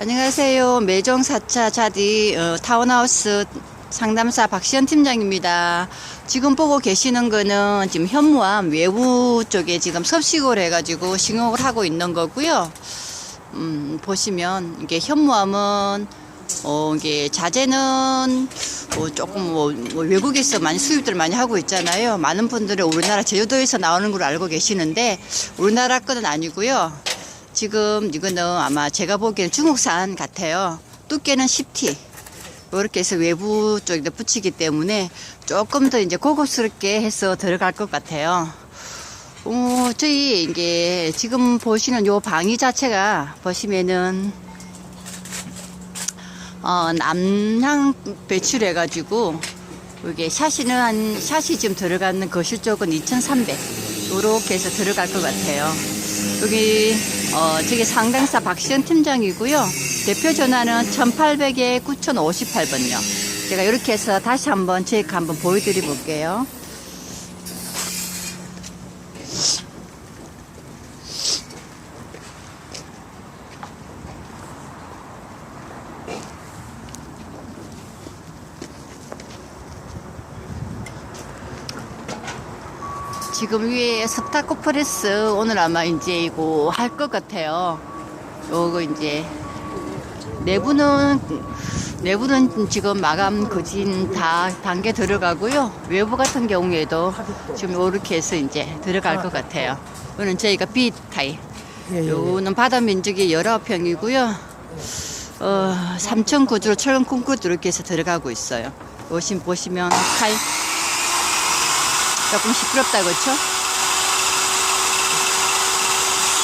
안녕하세요. 매종 4차 자디 어, 타운하우스 상담사 박시연 팀장입니다. 지금 보고 계시는 거는 지금 현무암 외부 쪽에 지금 섭식을 해가지고 식용을 하고 있는 거고요. 음, 보시면 이게 현무암은 어, 이게 자재는 뭐 조금 뭐, 뭐 외국에서 많이 수입들 많이 하고 있잖아요. 많은 분들은 우리나라 제주도에서 나오는 걸 알고 계시는데 우리나라 거는 아니고요. 지금 이거는 아마 제가 보기에는 중국산 같아요. 두께는 10T. 이렇게 해서 외부 쪽에 붙이기 때문에 조금 더 이제 고급스럽게 해서 들어갈 것 같아요. 어, 저희 이게 지금 보시는 요 방이 자체가 보시면은 어, 남향 배출해 가지고 이게 샤시는 한 샤시 지금 들어가는 거실 쪽은 2,300 요렇게 해서 들어갈 것 같아요. 여기 어, 저기 상당사 박시현 팀장이고요. 대표 전화는 1800에 9058번요. 제가 이렇게 해서 다시 한번 체크 한번 보여드려 볼게요. 지금 위에 스타코 프레스 오늘 아마 이제 이거 할 것 같아요. 요거 이제 내부는 내부는 지금 마감 거진 다 단계 들어가고요. 외부 같은 경우에도 지금 이렇게 해서 이제 들어갈 것 같아요. 이거는 저희가 B 타입. 예, 예, 예. 요거는 바다 면적이 19평이고요. 어, 3천 구조 철근 콘크리트 이렇게 해서 들어가고 있어요. 오신 보시면 칼 조금 시끄럽다 그렇죠?